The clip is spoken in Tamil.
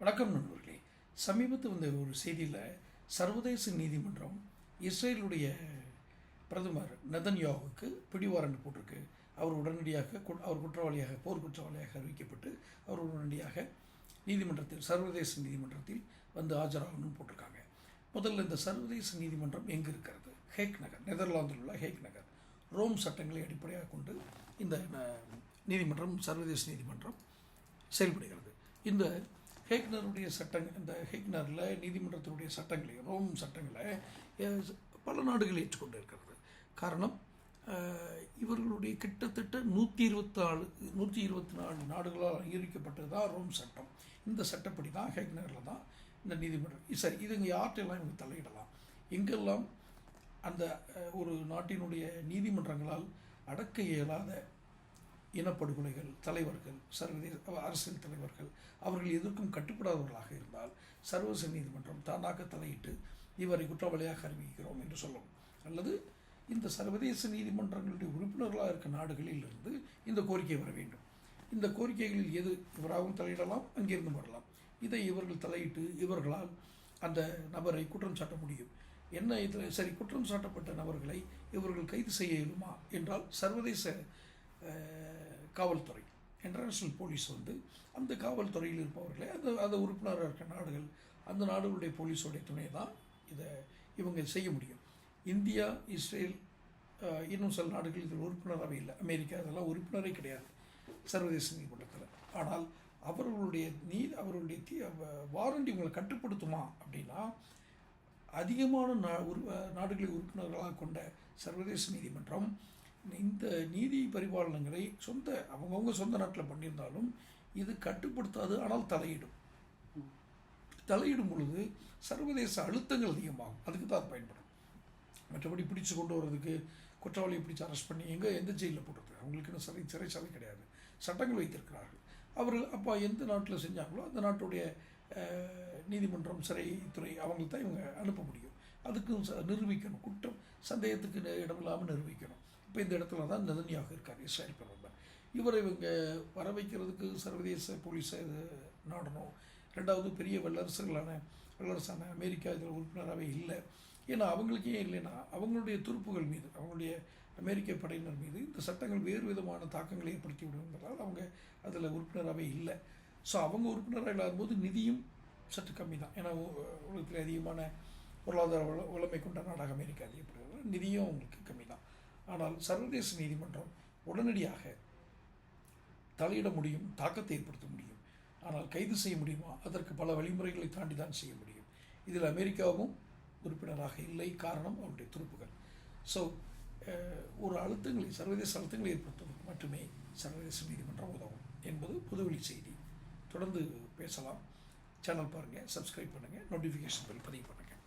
வணக்கம் நண்பர்களே. சமீபத்தில் வந்த ஒரு செய்தியில் சர்வதேச நீதிமன்றம் இஸ்ரேலுடைய பிரதமர் நெதன்யாவுக்கு பிடிவாரண்ட் போட்டிருக்கு. அவர் உடனடியாக கு- அவர் குற்றவாளியாக போர் குற்றவாளியாக அறிவிக்கப்பட்டு அவர் உடனடியாக நீதிமன்றத்தில் சர்வதேச நீதிமன்றத்தில் வந்து ஆஜராகணும்னு போட்டிருக்காங்க. முதல்ல இந்த சர்வதேச நீதிமன்றம் எங்கே இருக்கிறது? ஹேக் நகர் நெதர்லாந்தில் உள்ள ஹேக் நகர். ரோம் சட்டங்களை அடிப்படையாக கொண்டு இந்த நீதிமன்றம் சர்வதேச நீதிமன்றம் செயல்படுகிறது. இந்த ஹேக்னருடைய சட்டங் இந்த ஹேக்னரில் நீதிமன்றத்தினுடைய சட்டங்களை ரோம் சட்டங்களை பல நாடுகள் ஏற்றுக்கொண்டு இருக்கிறது. காரணம் இவர்களுடைய கிட்டத்தட்ட நூற்றி இருபத்தி நாலு நூற்றி இருபத்தி நாலு நாடுகளால் அங்கீகரிக்கப்பட்டது தான் ரோம் சட்டம். இந்த சட்டப்படி தான் ஹேக்னரில் தான் இந்த நீதிமன்றம் சரி இது இங்கே யார்ட்டெல்லாம் இவங்க தலையிடலாம்? எங்கெல்லாம் அந்த ஒரு நாட்டினுடைய நீதிமன்றங்களால் அடக்க இயலாத இனப்படுகொலைகள் தலைவர்கள் சர்வதேச அரசியல் தலைவர்கள் அவர்கள் எதற்கும் கட்டுப்படாதவர்களாக இருந்தால் சர்வதேச நீதிமன்றம் தானாக தலையிட்டு இவரை குற்றவாளியாக அறிவிக்கிறோம் என்று சொல்லும் அல்லது இந்த சர்வதேச நீதிமன்றங்களுடைய உறுப்பினர்களாக இருக்க நாடுகளில் இருந்து இந்த கோரிக்கை வர வேண்டும். இந்த கோரிக்கைகளில் எது இவராகவும் தலையிடலாம் அங்கிருந்து வரலாம். இதை இவர்கள் தலையிட்டு இவர்களால் அந்த நபரை குற்றம் சாட்ட முடியும். என்ன இதில் சரி குற்றம் சாட்டப்பட்ட நபர்களை இவர்கள் கைது செய்ய இயலுமா? என்றால் சர்வதேச காவல்துறை. இன்டர்நேஷ்னல் போலீஸ் வந்து அந்த காவல்துறையில் இருப்பவர்களே அந்த அந்த உறுப்பினராக இருக்க நாடுகள் அந்த நாடுகளுடைய போலீஸோடைய துணை தான் இதை இவங்க செய்ய முடியும். இந்தியா இஸ்ரேல் இன்னும் சில நாடுகள் இதில் உறுப்பினராகவே இல்லை. அமெரிக்கா அதெல்லாம் உறுப்பினரே கிடையாது சர்வதேச நீதிமன்றத்தில் ஆனால் அவர்களுடைய நீ அவர்களுடைய தீ வாரண்டி உங்களை கட்டுப்படுத்துமா அப்படின்னா அதிகமான நா உரு நாடுகளை உறுப்பினர்களாக கொண்ட சர்வதேச நீதிமன்றம் இந்த நீதி பரிபாலனங்களை சொந்த அவங்கவுங்க சொந்த நாட்டில் பண்ணியிருந்தாலும் இது கட்டுப்படுத்தாது ஆனால் தலையிடும். தலையிடும் பொழுது சர்வதேச அழுத்தங்கள் அதிகமாகும். அதுக்கு தான் அது பயன்படும். மற்றபடி பிடிச்சு கொண்டு வர்றதுக்கு குற்றவாளியை பிடிச்சு அரெஸ்ட் பண்ணி எங்கே எந்த ஜெயிலில் போடுறது அவங்களுக்குன்னு சிறை சிறைச்சாலை கிடையாது. சட்டங்கள் வைத்திருக்கிறார்கள். அவர்கள் அப்போ எந்த நாட்டில் செஞ்சாங்களோ அந்த நாட்டுடைய நீதிமன்றம் சிறைத்துறை அவங்களுக்கு தான் இவங்க அனுப்ப முடியும். அதுக்கும் ச- நிரூபிக்கணும். குற்றம் சந்தேகத்துக்கு இடமில்லாமல் நிரூபிக்கணும். இப்போ இந்த இடத்துல தான் நெதன்யாக இருக்கார் இஸ்ரேல் பிரதமர். இவரை இவங்க வர வைக்கிறதுக்கு சர்வதேச போலீஸை இது நாடணும். ரெண்டாவது பெரிய வல்லரசுகளான வல்லரசான அமெரிக்கா இதில் உறுப்பினராகவே இல்லை. ஏன்னா அவங்களுக்கு ஏன் இல்லைன்னா அவங்களுடைய துருப்புகள் மீது அவங்களுடைய அமெரிக்க படையினர் மீது இந்த சட்டங்கள் வேறு விதமான தாக்கங்களை ஏற்படுத்தி விடுவதால் அவங்க அதில் உறுப்பினராகவே இல்லை. ஸோ அவங்க உறுப்பினராக இல்லாதபோது நிதியும் சற்று கம்மி தான். ஏன்னா உ- உலகத்தில் அதிகமான பொருளாதார வள வளமை கொண்ட நாடாக அமெரிக்கா அதிகப்படுகிறது நிதியும் அவங்களுக்கு கம்மி தான். ஆனால் சர்வதேச நீதிமன்றம் உடனடியாக தலையிட முடியும் தாக்கத்தை ஏற்படுத்த முடியும். ஆனால் கைது செய்ய முடியுமா? அதற்கு பல வழிமுறைகளை தாண்டி தான் செய்ய முடியும். இதில் அமெரிக்காவும் உறுப்பினராக இல்லை. காரணம் அவருடைய துருப்புகள். ஸோ ஒரு அழுத்தங்களை சர்வதேச அழுத்தங்களை ஏற்படுத்துவதற்கு மட்டுமே சர்வதேச நீதிமன்றம் உதவும் என்பது புதுவெளி செய்தி. தொடர்ந்து பேசலாம். சேனல் பாருங்கள் சப்ஸ்கிரைப் பண்ணுங்கள் நோட்டிஃபிகேஷன் பில் பதிவு பண்ணுங்கள்